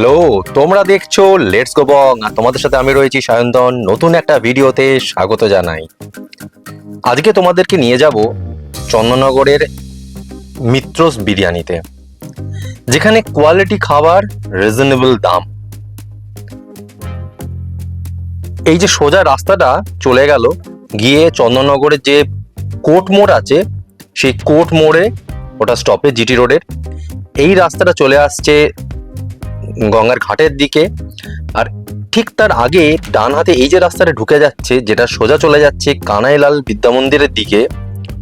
Hello তোমরা দেখছ let's go বং আর তোমাদের সাথে আমি রয়েছি সায়ন্তন, নতুন একটা ভিডিওতে স্বাগত জানাই। আজকে তোমাদেরকে নিয়ে যাব চন্দননগরের মিত্রস বিরিয়ানিতে, যেখানে কোয়ালিটি খাবার রিজনেবল দাম। এই যে সোজা রাস্তাটা চলে গেল, গিয়ে চন্দননগরের যে কোর্ট মোড় আছে, সেই কোর্ট মোড়ে, ওটা স্টপে জিটি রোডের এই রাস্তাটা চলে আসছে গঙ্গার ঘাটের দিকে। আর ঠিক তার আগে ডান হাতে এই যে রাস্তাটা ঢুকে যাচ্ছে, যেটা সোজা চলে যাচ্ছে কানাইলাল বিদ্যা মন্দিরের দিকে,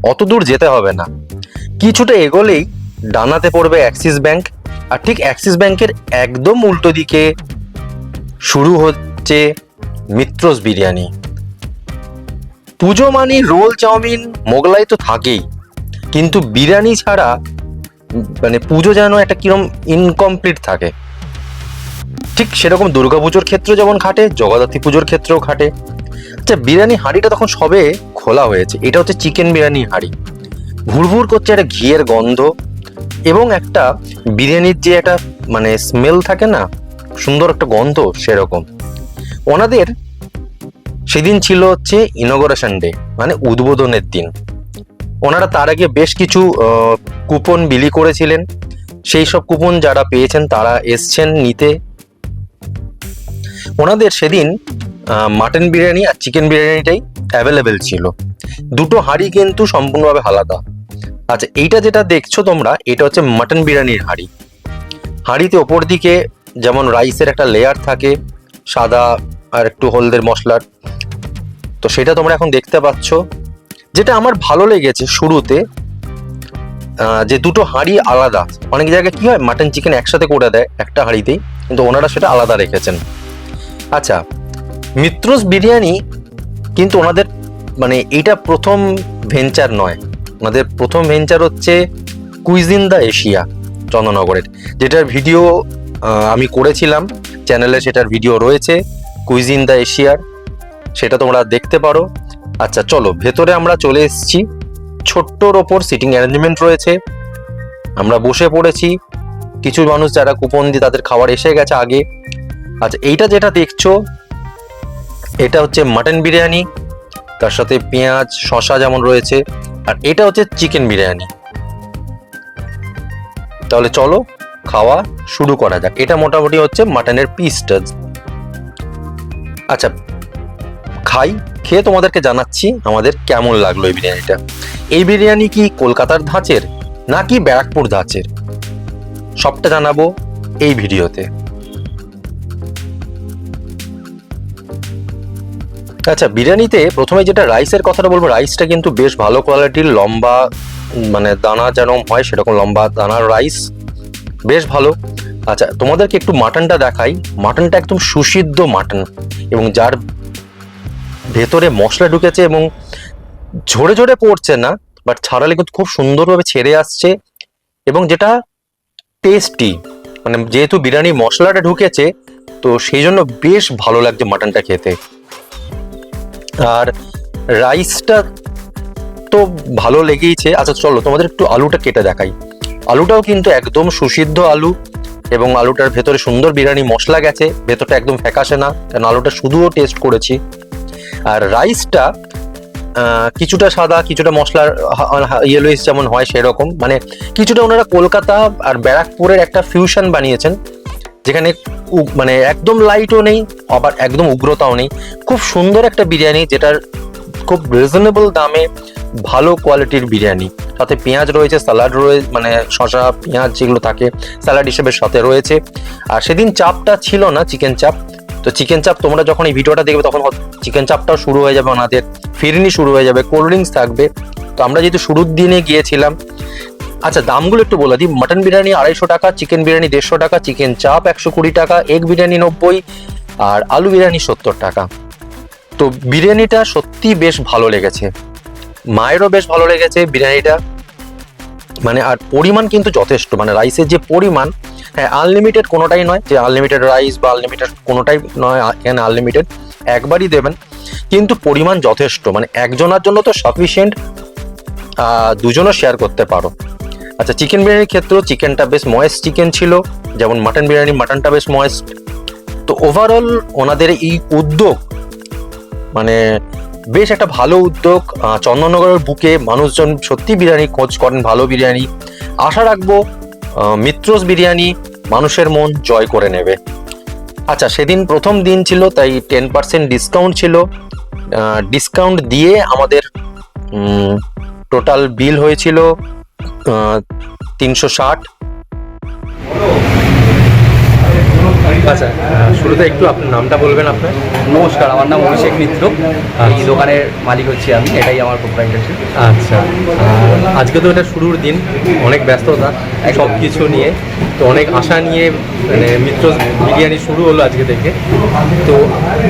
অত দূর যেতে হবে না। কিছুটা এগোলেই ডান হাতে পড়বে অ্যাক্সিস ব্যাংক। আর ঠিক অ্যাক্সিস ব্যাংকের একদম উল্টো দিকে শুরু হচ্ছে মিত্রস বিরিয়ানি। পুজো মানি রোল চাউমিন, মোগলাই তো থাকেই। কিন্তু বিরিয়ানি ছাড়া মানে পুজো যেন একটা কিরম ইনকমপ্লিট থাকে। ঠিক সেরকম দুর্গাপুজোর ক্ষেত্রে যেমন খাটে, জগদ্ধাত্রী পুজোর ক্ষেত্রেও খাটে। আচ্ছা বিরিয়ানি হাঁড়িটা তখন সবে খোলা হয়েছে। এটা হচ্ছে চিকেন বিরিয়ানি হাঁড়ি। ভুরভুর করছে একটা ঘিয়ের গন্ধ এবং একটা বিরিয়ানির যে একটা মানে স্মেল থাকে না, সুন্দর একটা গন্ধ সেরকম। ওনাদের সেদিন ছিল হচ্ছে ইনগরেশন ডে মানে উদ্বোধনের দিন। ওনারা তার আগে বেশ কিছু কুপন বিলি করেছিলেন। সেই সব কুপন যারা পেয়েছেন তারা এসছেন নিতে। ওনাদের সেদিন মাটন বিরিয়ানি আর চিকেন বিরিয়ানিটাই অ্যাভেলেবেল ছিল। দুটো হাঁড়ি কিন্তু সম্পূর্ণভাবে আলাদা। আচ্ছা এইটা যেটা দেখছ তোমরা, এটা হচ্ছে মাটন বিরিয়ানির হাঁড়ি। হাঁড়িতে ওপর দিকে যেমন রাইসের একটা লেয়ার থাকে, সাদা আর একটু হলদের মশলার। তো সেটা তোমরা এখন দেখতে পাচ্ছ। যেটা আমার ভালো লেগেছে শুরুতে যে দুটো হাঁড়ি আলাদা। অনেক জায়গায় কি হয়, মাটন, চিকেন একসাথে করে দেয় একটা হাঁড়িতেই, কিন্তু ওনারা সেটা আলাদা রেখেছেন। আচ্ছা মিত্রস বিরিয়ানি কিন্তু ওনাদের মানে এটা প্রথম ভেঞ্চার নয়। ওনাদের প্রথম ভেঞ্চার হচ্ছে কুইজিন দ্য এশিয়া চন্দননগরের। যেটার ভিডিও আমি করেছিলাম। চ্যানেলে সেটার ভিডিও রয়েছে কুইজিন দ্য এশিয়ার সেটা তোমরা দেখতে পারো। আচ্ছা চলো, ভেতরে আমরা চলে এসেছি। ছোট্টর ওপর সিটিং অ্যারেঞ্জমেন্ট রয়েছে। আমরা বসে পড়েছি। কিছু মানুষ যারা কুপন দিয়ে তাদের খাবার এসে গেছে আগে। আচ্ছা এইটা যেটা দেখছ, এটা হচ্ছে মাটন বিরিয়ানি, তার সাথে পেঁয়াজ, শসা যেমন রয়েছে, আর এটা হচ্ছে চিকেন বিরিয়ানি। তাহলে চলো, খাওয়া শুরু করা যাক। এটা মোটামুটি হচ্ছে মাটনের পিসটা আচ্ছা খাই, খেয়ে তোমাদেরকে জানাচ্ছি আমাদের কেমন লাগল এই বিরিয়ানিটা। এই বিরিয়ানি কি কলকাতার ধাঁচের, নাকি ব্যারাকপুর ধাঁচের? সবটা জানাব এই ভিডিওতে। আচ্ছা বিরিয়ানিতে প্রথমে যেটা রাইসের কথাটা বলব, রাইসটা কিন্তু বেশ ভালো কোয়ালিটির, লম্বা মানে দানা যেরকম হয় সেরকম লম্বা দানার রাইস, বেশ ভালো। আচ্ছা তোমাদেরকে একটু মাটনটা দেখাই। মাটনটা একদম সুসিদ্ধ মাটন এবং যার ভেতরে মশলা ঢুকেছে এবং ঝরে ঝরে পড়ছে না বাট ছাড়ালে কিন্তু খুব সুন্দরভাবে ছেড়ে আসছে এবং যেটা টেস্টি মানে যেহেতু বিরিয়ানি মশলাটা ঢুকেছে, তো সেই জন্য বেশ ভালো লাগছে মাটনটা খেতে। আর রাইসটা তো ভালো লেগেইছে। আচ্ছা চলো তোমাদের একটু আলুটা কেটে দেখাই। আলুটাও কিন্তু একদম সুসিদ্ধ আলু এবং আলুটার ভেতরে সুন্দর বিরিয়ানি মশলা গেছে। ভেতরটা একদম ফ্যাকাশে না, কারণ আলুটা শুধুও টেস্ট করেছি। আর রাইসটা কিছুটা সাদা, কিছুটা মশলার ইয়েলোইস যেমন হয় সেরকম। মানে কিছুটা ওনারা কলকাতা আর ব্যারাকপুরের একটা ফিউশন বানিয়েছেন। যেখানে মানে একদম লাইটও নেই, আবার একদম উগ্রতাও নেই। খুব সুন্দর একটা বিরিয়ানি, যেটার খুব রিজনেবল দামে ভালো কোয়ালিটির বিরিয়ানি। সাথে পেঁয়াজ রয়েছে স্যালাড রয়েছে মানে শসা, পেঁয়াজ যেগুলো থাকে স্যালাড হিসেবে সাথে রয়েছে। আর সেদিন চাপটা ছিল না চিকেন চাপ। তো চিকেন চাপ তোমরা যখন এই ভিডিওটা দেখবে, তখন চিকেন চাপটাও শুরু হয়ে যাবে ওনাদের ফিরনি শুরু হয়ে যাবে কোল্ড ড্রিঙ্কস থাকবে। তো আমরা যেহেতু শুরুর দিনে গিয়েছিলাম আচ্ছা দামগুলো একটু বলে দিই। মাটন বিরিয়ানি আড়াইশো টাকা, চিকেন বিরিয়ানি দেড়শো টাকা, চিকেন চাপ একশো কুড়ি টাকা, এগ বিরিয়ানি নব্বই, আর আলু বিরিয়ানি সত্তর টাকা। তো বিরিয়ানিটা সত্যি বেশ ভালো লেগেছে। মায়েরও বেশ ভালো লেগেছে বিরিয়ানিটা। মানে আর পরিমাণ কিন্তু যথেষ্ট। মানে রাইসের যে পরিমাণ হ্যাঁ আনলিমিটেড কোনোটাই নয় যে আনলিমিটেড রাইস বা আনলিমিটেড কোনোটাই নয়, এখানে আনলিমিটেড একবারই দেবেন। কিন্তু পরিমাণ যথেষ্ট। মানে একজনের জন্য তো সাফিসিয়েন্ট দুজনও শেয়ার করতে পারো। আচ্ছা চিকেন বিরিয়ানির ক্ষেত্রেও চিকেনটা বেশ ময়েস চিকেন ছিল, যেমন মাটন বিরিয়ানি মাটনটা বেশ ময়েস্ট তো ওভারঅল ওনাদের এই উদ্যোগ মানে বেশ একটা ভালো উদ্যোগ চন্দননগরের বুকে মানুষজন সত্যি বিরিয়ানি খোঁজ করেন, ভালো বিরিয়ানি। আশা রাখব মিত্রস বিরিয়ানি মানুষের মন জয় করে নেবে। আচ্ছা সেদিন প্রথম দিন ছিল, তাই টেন পার্সেন্ট ডিসকাউন্ট ছিল। ডিসকাউন্ট দিয়ে আমাদের টোটাল বিল হয়েছিল তিনশো ষাট। আচ্ছা শুরুতে একটু আপনার নামটা বলবেন আপনার? নমস্কার আমার নাম অভিষেক মিত্র। এই দোকানের মালিক হচ্ছি আমি এটাই আমার প্রোপ্রাইটারশিপ আচ্ছা। আজকে তো এটা শুরুর দিন অনেক ব্যস্ততা সব কিছু নিয়ে তো অনেক আশা নিয়ে মানে মিত্র বিরিয়ানি শুরু হলো আজকে থেকে। তো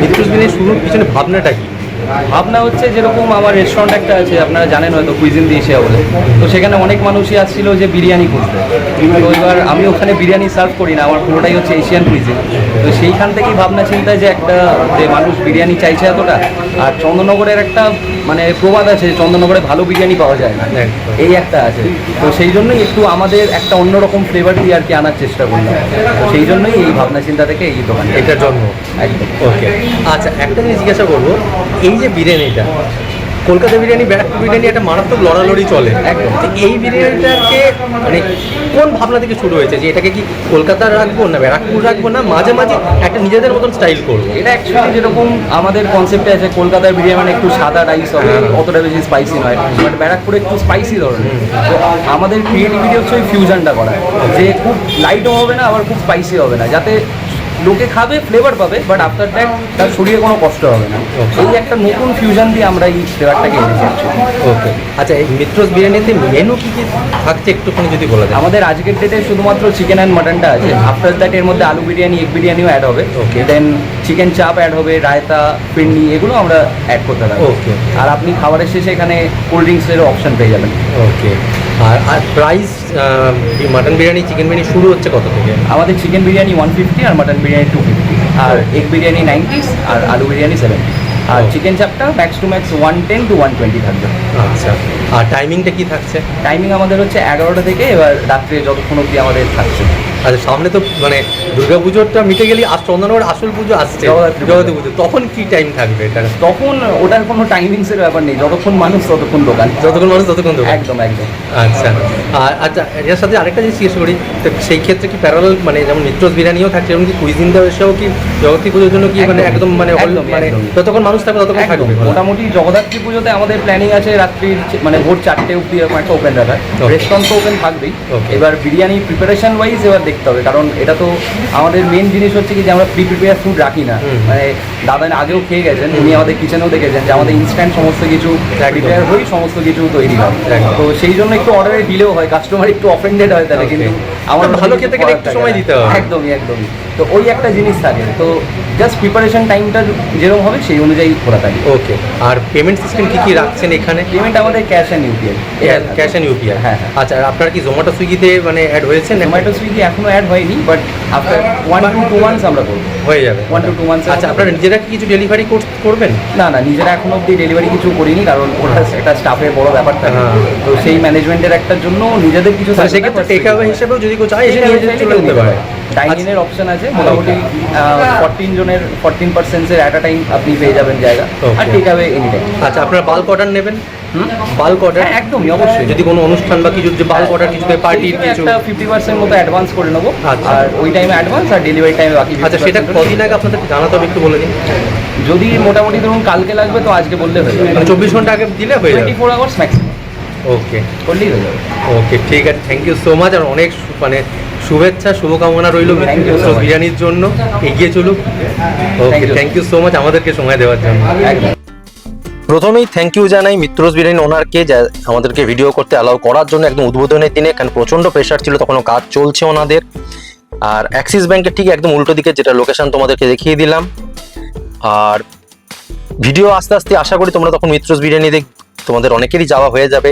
মিত্র বিরিয়ানি শুরুর পিছনে ভাবনাটা কি? ভাবনা হচ্ছে যেরকম আমার রেস্টুরেন্ট একটা আছে আপনারা জানেন হয়তো কুইজিন দিয়ে এসে বলে। তো সেখানে অনেক মানুষই আসছিল যে বিরিয়ানি করতে। তো এবার আমি ওখানে বিরিয়ানি সার্ভ করি না আমার পুরোটাই হচ্ছে এশিয়ান কুইজিন তো সেইখান থেকেই ভাবনা চিন্তা যে একটা যে মানুষ বিরিয়ানি চাইছে এতটা আর চন্দননগরের একটা মানে প্রবাদ আছে যে চন্দননগরে ভালো বিরিয়ানি পাওয়া যায় না। এই একটা আছে। তো সেই জন্যই একটু আমাদের একটা অন্যরকম ফ্লেভার দিয়ে আর কি আনার চেষ্টা করলাম। তো সেই জন্যই এই ভাবনা চিন্তা থেকে এই দোকান এটার জন্য একদম। ওকে আচ্ছা একটা জিনিস জিজ্ঞাসা করব। এই যে বিরিয়ানিটা কলকাতা বিরিয়ানি ব্যারাকপুর বিরিয়ানি একটা মারাত্মক লড়ালড়ি চলে একদম। এই বিরিয়ানিটাকে মানে কোন ভাবনা থেকে শুরু হয়েছে যে এটাকে কি কলকাতা রাখব না ব্যারাকপুর রাখব না মাঝে মাঝে একটা নিজেদের মতন স্টাইল করব? এটা অ্যাকচুয়ালি যেরকম আমাদের কনসেপ্টে আছে কলকাতার বিরিয়ানি মানে একটু সাদা রাইস হবে অতটা বেশি স্পাইসি নয়। বাট ব্যারাকপুরে একটু স্পাইসি ধরনের। তো আমাদের ক্রিয়েটিভিটি হচ্ছে ওই ফিউশনটা করা যে খুব লাইটও হবে না আবার খুব স্পাইসি হবে না। যাতে লোকে খাবে ফ্লেভার পাবে বাট আফটার দ্যাট তার শরীরে কোনো কষ্ট হবে না। এই একটা নতুন ফিউশন দিয়ে আমরা এই ফ্লেভারটাকে এনেছি। ওকে আচ্ছা এই মিত্রস বিরিয়ানিতে মেনু কি কি থাকছে একটুখানি যদি বলা যায় আমাদের আজকের ডেটে শুধুমাত্র চিকেন অ্যান্ড মাটনটা আছে। আফটার দ্যাট এর মধ্যে আলু বিরিয়ানি এগ বিরিয়ানিও অ্যাড হবে। ওকে দেন চিকেন চাপ অ্যাড হবে রায়তা পিন্ডি এগুলো আমরা অ্যাড করতে পারব ওকে আর আপনি খাবারের শেষে এখানে কোল্ড ড্রিঙ্কসের অপশন পেয়ে যাবেন। ওকে আর আর price mutton biryani chicken biryani শুরু হচ্ছে কত থেকে? আমাদের চিকেন বিরিয়ানি ওয়ান ফিফটি আর মাটন বিরিয়ানি টু ফিফটি আর এগ বিরিয়ানি নাইনটিস আর আলু বিরিয়ানি সেভেন্টি আর চিকেন চাপটা max two max one ten two one twenty থাকবে। আচ্ছা। আর টাইমিংটা কি থাকছে? টাইমিং আমাদের হচ্ছে এগারোটা থেকে এবার রাত্রে যতক্ষণ অব্দি আমাদের থাকছে। আচ্ছা সামনে তো মানে দুর্গা পুজোটা মিটে গেলে আর চন্দননগর আসল পুজো আসছে জগদ্ধাত্রী পুজো। তখন কি টাইম থাকবে এটা? তখন ওটার কোনো টাইমিংসের ব্যাপার নেই যতক্ষণ মানুষ ততক্ষণ দোকান। যতক্ষণ মানুষ ততক্ষণ দোকান। একদম একদম। আচ্ছা। আর আচ্ছা এর সাথে আরেকটা জিনিস জিজ্ঞেস করি তো সেই ক্ষেত্রে কি প্যারালাল মানে যেমন মিত্রস বিরিয়ানিও থাকছে যেমন কি কুইজিন দেওয়া কি জগতী পুজোর জন্য কি মানে একদম, মানে মানে। যতক্ষণ মানুষ থাকবে ততক্ষণ থাকবে মোটামুটি জগদ্ধাত্রী পুজোতে আমাদের প্ল্যানিং আছে রাত্রির চে- মানে ভোর চারটে অব্দি এরকম একটা ওপেন রাখার. রেস্টুরেন্ট তো ওপেন থাকবেই. এবার বিরিয়ানি প্রিপারেশন ওয়াইজ এবার দেখতে হবে। কারণ এটা তো আমাদের মেন জিনিস হচ্ছে কি যে আমরা প্রি প্রিপেয়ার ফুড রাখি না। মানে দাদা আগেও খেয়ে গেছেন উনি আমাদের কিচেনেও দেখেছেন যে আমাদের ইনস্ট্যান্ট সমস্ত কিছু প্রিপেয়ার হয়ে সমস্ত কিছু তৈরি হয়। তো সেই জন্য একটু অর্ডারে দিলেও হয় কাস্টমার একটু অফেন্ডেড হয় তাহলে. কিন্তু আমার ভালো খেতে গেলে একটু সময় দিতে হবে। একদমই একদমই। তো ওই একটা জিনিস থাকে। তো জাস্ট প্রিপারেশন টাইমটা যেরকম হবে সেই অনুযায়ী করা থাকে ওকে আর পেমেন্ট সিস্টেম কি কি রাখছেন এখানে? পেমেন্ট আমাদের cash and UPI cash and UPI হ্যাঁ, হ্যাঁ। আচ্ছা আর আপনার কি জোম্যাটো সুইগিতে মানে অ্যাড হয়েছে? জোম্যাটো সুইগি এখনও অ্যাড হয়নি but after one two two months আমরা করব। হয়ে যাবে। ওয়ান টু months এর আচ্ছা। আপনারা নিজেরা কি কিছু ডেলিভারি করবেন? না না নিজেরা এখনও অব্দি ডেলিভারি কিছু করিনি কারণ ওটা একটা স্টাফের বড় ব্যাপার থাকে। হ্যাঁ। তো সেই ম্যানেজমেন্টের একটার জন্য নিজেদের কিছু সেক্ষেত্রে টেক হিসেবেও যদি কেউ চায় এসে নিয়ে চলে যেতে পারে। ডাইনিংয়ের অপশন আছে মোটামুটি ফোরটিন জনের ফোরটিন পার্সেন্টের অ্যাট আ টাইম আপনি পেয়ে যাবেন জায়গা। আর. টেক অ্যাওয়ে এনি টাইম আচ্ছা আপনারা বাল্ক অর্ডার নেবেন? বাল্ক অর্ডার হ্যাঁ একদমই অবশ্যই। যদি কোনো অনুষ্ঠান বা কিছু যে বাল্ক অর্ডার কিছু পার্টির সেই কিছু একটা ফিফটি পার্সেন্ট মতো অ্যাডভান্স করে নেব। আচ্ছা। আর ওই টাইমে অ্যাডভান্স আর ডেলিভারি টাইমে বাকি আচ্ছা সেটা কদিন আগে আপনাদের জানাতে হবে একটু বলে দিন। যদি মোটামুটি ধরুন কালকে লাগবে তো আজকে বললে হয়ে যাবে। মানে চব্বিশ ঘণ্টা আগে দিলে হয়ে যাবে। Twenty four hours maximum okay করলেই হয়ে যাবে। ওকে ঠিক আছে থ্যাংক ইউ সো মাচ আর অনেক মানে শুভেচ্ছা শুভকামনা রইল you বিরিয়ানির জন্য। এগিয়ে চলুক। Okay thank you so much আমাদেরকে সময় দেওয়ার জন্য। প্রথমেই থ্যাংক ইউ জানাই মিত্রস বিরিয়ানি ওনারকে যা আমাদেরকে ভিডিও করতে অ্যালাউ করার জন্য একদম উদ্বোধনের দিনে কারণ প্রচণ্ড প্রেশার ছিল তখনও কাজ চলছে ওনাদের। আর অ্যাক্সিস ব্যাংকের ঠিক একদম উল্টো দিকে যেটা লোকেশন তোমাদেরকে দেখিয়ে দিলাম। আর ভিডিও আস্তে আস্তে আশা করি তোমরা তখন মিত্রস বিরিয়ানি দেখ তোমাদের অনেকেরই যাওয়া হয়ে যাবে।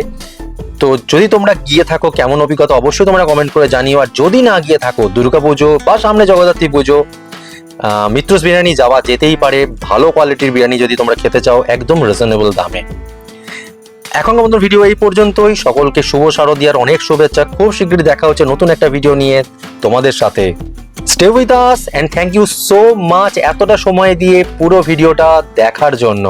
তো যদি তোমরা গিয়ে থাকো, কেমন অভিজ্ঞতা অবশ্যই তোমরা কমেন্ট করে জানিও। আর যদি না গিয়ে থাকো, দুর্গা পুজো বা সামনে জগদ্ধাত্রী পুজো মিত্রস বিরিয়ানি যাওয়া যেতেই পারে। ভালো কোয়ালিটির বিরিয়ানি যদি তোমরা খেতে চাও, একদম রিজনেবল দামে। এখন আমাদের ভিডিও এই পর্যন্তই। সকলকে শুভ শারদিয়ার অনেক শুভেচ্ছা। খুব শীঘ্রই দেখা হচ্ছে নতুন একটা ভিডিও নিয়ে তোমাদের সাথে। Stay with us and thank you so much এতটা সময় দিয়ে পুরো ভিডিওটা দেখার জন্য।